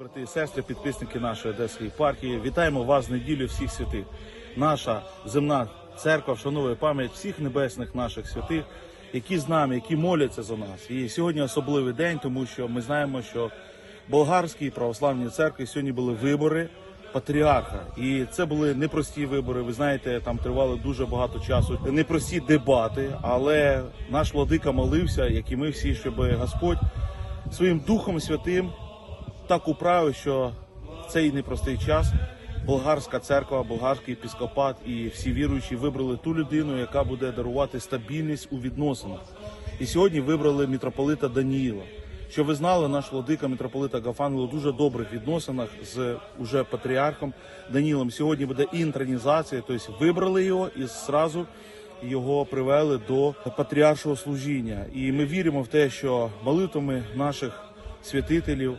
брати і сестри, підписники нашої одеської партії, вітаємо вас з неділю всіх святих. Наша земна церква вшановує пам'ять всіх небесних наших святих, які з нами, які моляться за нас. І сьогодні особливий день, тому що ми знаємо, що в болгарській православній церкві сьогодні були вибори патріарха, і це були непрості вибори. Ви знаєте, там тривало дуже багато часу. Непрості дебати, але наш владика молився, як і ми всі, щоб Господь своїм Духом Святим так управив, що в цей непростий час болгарська церква, болгарський епіскопат і всі віруючі вибрали ту людину, яка буде дарувати стабільність у відносинах. І сьогодні вибрали митрополита Даніїла. Що ви знали, наш владика митрополита Гафангел у дуже добрих відносинах з уже патріархом Данілом. Сьогодні буде інтронізація, тобто вибрали його і зразу його привели до патріаршого служіння. І ми віримо в те, що молитвами наших святителів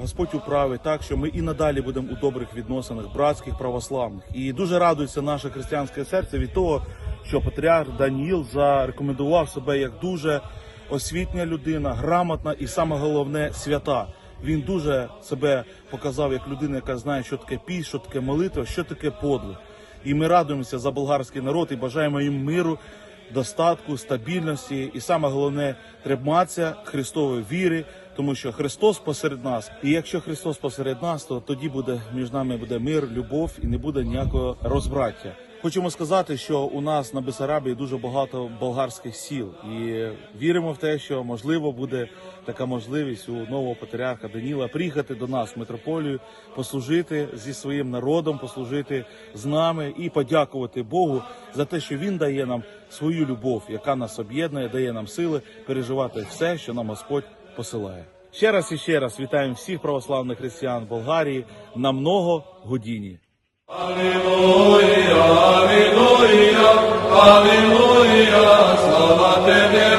Господь управить так, що ми і надалі будемо у добрих відносинах, братських, православних. І дуже радується наше християнське серце від того, що патріарх Даніїл зарекомендував себе як дуже освітня людина, грамотна і саме головне свята. Він дуже себе показав як людина, яка знає, що таке піс, що таке молитва, що таке подвиг. І ми радуємося за болгарський народ і бажаємо їм миру, достатку, стабільності і саме головне триматися Христової віри, тому що Христос посеред нас. І якщо Христос посеред нас, то тоді буде між нами буде мир, любов і не буде ніякого розбраття. Хочемо сказати, що у нас на Бесарабії дуже багато болгарських сіл, і віримо в те, що можливо буде така можливість у нового патріарха Даніла приїхати до нас в митрополію, послужити зі своїм народом, послужити з нами і подякувати Богу за те, що він дає нам свою любов, яка нас об'єднує, дає нам сили переживати все, що нам Господь посилає. Ще раз і ще раз вітаємо всіх православних християн Болгарії на много годіні. Алілуя, алілуя, алілуя, слава тебе,